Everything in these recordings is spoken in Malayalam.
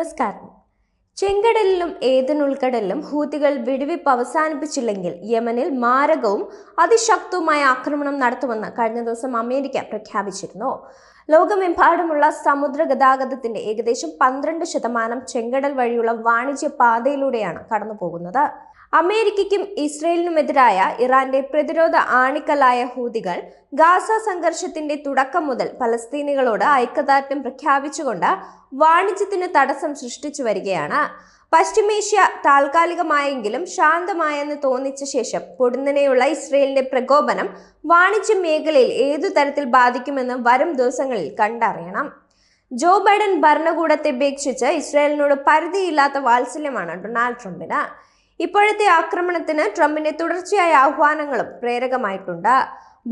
നമസ്കാരം. ചെങ്കടലിലും ഏതൻ ഉൾക്കടലിലും ഹൂതികൾ വെടിവെപ്പ് അവസാനിപ്പിച്ചില്ലെങ്കിൽ യമനിൽ മാരകവും അതിശക്തവുമായ ആക്രമണം നടത്തുമെന്ന് കഴിഞ്ഞ ദിവസം അമേരിക്ക പ്രഖ്യാപിച്ചിരുന്നു. ലോകമെമ്പാടുമുള്ള സമുദ്ര ഗതാഗതത്തിന്റെ ഏകദേശം പന്ത്രണ്ട് ശതമാനം ചെങ്കടൽ വഴിയുള്ള വാണിജ്യ പാതയിലൂടെയാണ് കടന്നുപോകുന്നത്. അമേരിക്കയ്ക്കും ഇസ്രയേലിനുമെതിരായ ഇറാന്റെ പ്രതിരോധ ആണിക്കലായ ഹൂതികൾ ഗാസ സംഘർഷത്തിന്റെ തുടക്കം മുതൽ പലസ്തീനികളോട് ഐക്യദാർഢ്യം പ്രഖ്യാപിച്ചുകൊണ്ട് വാണിജ്യത്തിന് തടസ്സം സൃഷ്ടിച്ചു വരികയാണ്. പശ്ചിമേഷ്യ താൽക്കാലികമായെങ്കിലും ശാന്തമായെന്ന് തോന്നിച്ച ശേഷം പൊടുന്നനെയുള്ള ഇസ്രയേലിന്റെ പ്രകോപനം വാണിജ്യ മേഖലയിൽ ഏതു തരത്തിൽ ബാധിക്കുമെന്ന് വരും ദിവസങ്ങളിൽ കണ്ടറിയണം. ജോ ബൈഡൻ ഭരണകൂടത്തെ അപേക്ഷിച്ച് ഇസ്രയേലിനോട് പരിധിയില്ലാത്ത വാത്സല്യമാണ് ഡൊണാൾഡ് ട്രംപിന്. ഇപ്പോഴത്തെ ആക്രമണത്തിന് ട്രംപിന്റെ തുടർച്ചയായ ആഹ്വാനങ്ങളും പ്രേരകമായിട്ടുണ്ട്.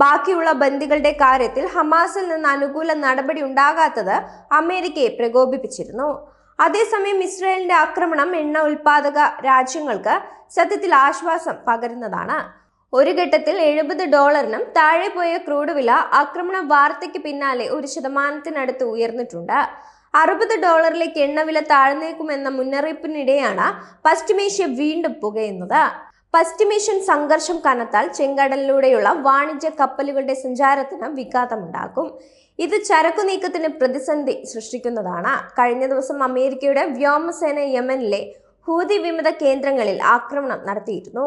ബാക്കിയുള്ള ബന്ദികളുടെ കാര്യത്തിൽ ഹമാസിൽ നിന്ന് അനുകൂല നടപടി ഉണ്ടാകാത്തത് അമേരിക്കയെ പ്രകോപിപ്പിച്ചിരുന്നു. അതേസമയം ഇസ്രായേലിന്റെ ആക്രമണം എണ്ണ ഉൽപാദക രാജ്യങ്ങൾക്ക് സത്യത്തിൽ ആശ്വാസം പകരുന്നതാണ്. ഒരു ഘട്ടത്തിൽ എഴുപത് ഡോളറിനും താഴെ പോയ ക്രൂഡ് വില ആക്രമണ വാർത്തയ്ക്ക് പിന്നാലെ ഒരു ശതമാനത്തിനടുത്ത് ഉയർന്നിട്ടുണ്ട്. അറുപത് ഡോളറിലേക്ക് എണ്ണവില താഴ്ന്നേക്കുമെന്ന മുന്നറിയിപ്പിനിടെയാണ് പശ്ചിമേഷ്യ വീണ്ടും പുകയുന്നത്. പശ്ചിമേഷ്യൻ സംഘർഷം കനത്താൽ ചെങ്കടലിലൂടെയുള്ള വാണിജ്യ കപ്പലുകളുടെ സഞ്ചാരത്തിന് വിഘാതമുണ്ടാക്കും. ഇത് ചരക്കു നീക്കത്തിന് പ്രതിസന്ധി സൃഷ്ടിക്കുന്നതാണ്. കഴിഞ്ഞ ദിവസം അമേരിക്കയുടെ വ്യോമസേന യമനിലെ ഹൂതി വിമത കേന്ദ്രങ്ങളിൽ ആക്രമണം നടത്തിയിരുന്നു.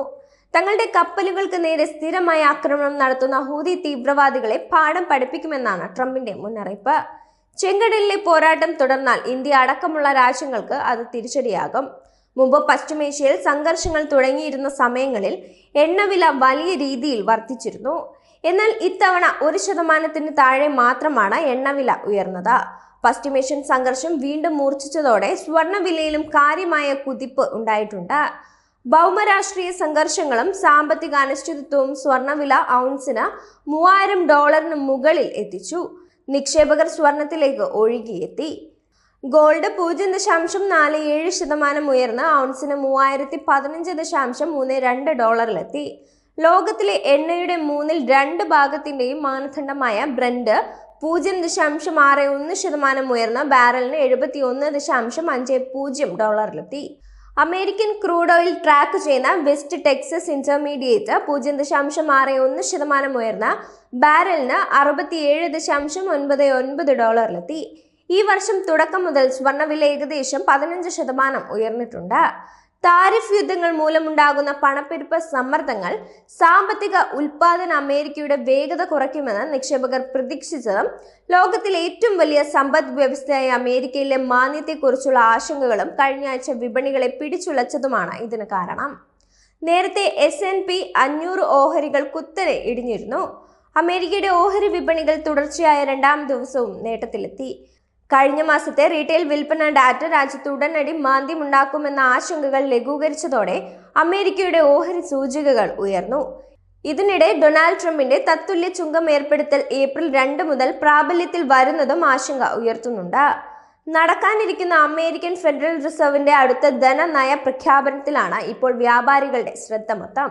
തങ്ങളുടെ കപ്പലുകൾക്ക് നേരെ സ്ഥിരമായി ആക്രമണം നടത്തുന്ന ഹൂതി തീവ്രവാദികളെ പാഠം പഠിപ്പിക്കുമെന്നാണ് ട്രംപിന്റെ മുന്നറിയിപ്പ്. ചെങ്കടലിലെ പോരാട്ടം തുടർന്നാൽ ഇന്ത്യ അടക്കമുള്ള രാജ്യങ്ങൾക്ക് അത് തിരിച്ചടിയാകും. മുമ്പ് പശ്ചിമേഷ്യയിൽ സംഘർഷങ്ങൾ തുടങ്ങിയിരുന്ന സമയങ്ങളിൽ എണ്ണവില വലിയ രീതിയിൽ വർദ്ധിച്ചിരുന്നു. എന്നാൽ ഇത്തവണ ഒരു ശതമാനത്തിന് താഴെ മാത്രമാണ് എണ്ണവില ഉയർന്നത്. പശ്ചിമേഷ്യൻ സംഘർഷം വീണ്ടും മൂർച്ഛിച്ചതോടെ സ്വർണവിലയിലും കാര്യമായ കുതിപ്പ് ഉണ്ടായിട്ടുണ്ട്. ഭൗമരാഷ്ട്രീയ സംഘർഷങ്ങളും സാമ്പത്തിക അനിശ്ചിതത്വവും സ്വർണവില ഔൺസിന് മൂവായിരം ഡോളറിന് മുകളിൽ എത്തിച്ചു. നിക്ഷേപകർ സ്വർണത്തിലേക്ക് ഒഴുകിയെത്തി. ഗോൾഡ് പൂജ്യം ദശാംശം നാല് ഏഴ് ശതമാനം ഉയർന്ന് ഔൺസിന് മൂവായിരത്തി പതിനഞ്ച് ദശാംശം മൂന്ന് രണ്ട് ഡോളറിലെത്തി. ലോകത്തിലെ എണ്ണയുടെ മൂന്നിൽ രണ്ട് ഭാഗത്തിന്റെയും മാനദണ്ഡമായ ബ്രണ്ട് പൂജ്യം ദശാംശം ആറ് ഒന്ന് ശതമാനം ഉയർന്ന് ബാരലിന് എഴുപത്തി ഒന്ന് ദശാംശം അഞ്ച് പൂജ്യം ഡോളറിലെത്തി. അമേരിക്കൻ ക്രൂഡ് ഓയിൽ ട്രാക്ക് ചെയ്യുന്ന വെസ്റ്റ് ടെക്സസ് ഇന്റർമീഡിയറ്റ് പൂജ്യം ദശാംശം ആറ് ഒന്ന് ശതമാനം ഉയർന്ന ബാരലിന് അറുപത്തിയേഴ് ദശാംശം ഒൻപത് ഒൻപത് ഡോളറിലെത്തി. ഈ വർഷം തുടക്കം മുതൽ സ്വർണവില ഏകദേശം പതിനഞ്ച് ശതമാനം ഉയർന്നിട്ടുണ്ട്. താരിഫ് യുദ്ധങ്ങൾ മൂലമുണ്ടാകുന്ന പണപ്പെരുപ്പ സമ്മർദ്ദങ്ങൾ സാമ്പത്തിക ഉൽപാദന അമേരിക്കയുടെ വേഗത കുറയ്ക്കുമെന്ന് നിക്ഷേപകർ പ്രതീക്ഷിച്ചതും ലോകത്തിലെ ഏറ്റവും വലിയ സമ്പദ് വ്യവസ്ഥയായ അമേരിക്കയിലെ മാന്യത്തെക്കുറിച്ചുള്ള ആശങ്കകളും കഴിഞ്ഞ ആഴ്ച വിപണികളെ പിടിച്ചുലച്ചതുമാണ് ഇതിന് കാരണം. നേരത്തെ എസ് എൻ പി അഞ്ഞൂറ് ഓഹരികൾ കുത്തനെ ഇടിഞ്ഞിരുന്നു. അമേരിക്കയുടെ ഓഹരി വിപണികൾ തുടർച്ചയായ രണ്ടാം ദിവസവും നേട്ടത്തിലെത്തി. കഴിഞ്ഞ മാസത്തെ റീറ്റെയിൽ വിൽപ്പന ഡാറ്റ രാജ്യത്ത് ഉടനടി മാന്ദ്യമുണ്ടാക്കുമെന്ന ആശങ്കകൾ ലഘൂകരിച്ചതോടെ അമേരിക്കയുടെ ഓഹരി സൂചികകൾ ഉയർന്നു. ഇതിനിടെ ഡൊണാൾഡ് ട്രംപിന്റെ തത്തുല്യ ചുങ്കം ഏർപ്പെടുത്തൽ ഏപ്രിൽ രണ്ട് മുതൽ പ്രാബല്യത്തിൽ വരുന്നതും ആശങ്ക ഉയർത്തുന്നുണ്ട്. നടക്കാനിരിക്കുന്ന അമേരിക്കൻ ഫെഡറൽ റിസർവിന്റെ അടുത്ത ധനനയ പ്രഖ്യാപനത്തിലാണ് ഇപ്പോൾ വ്യാപാരികളുടെ ശ്രദ്ധ മൊത്തം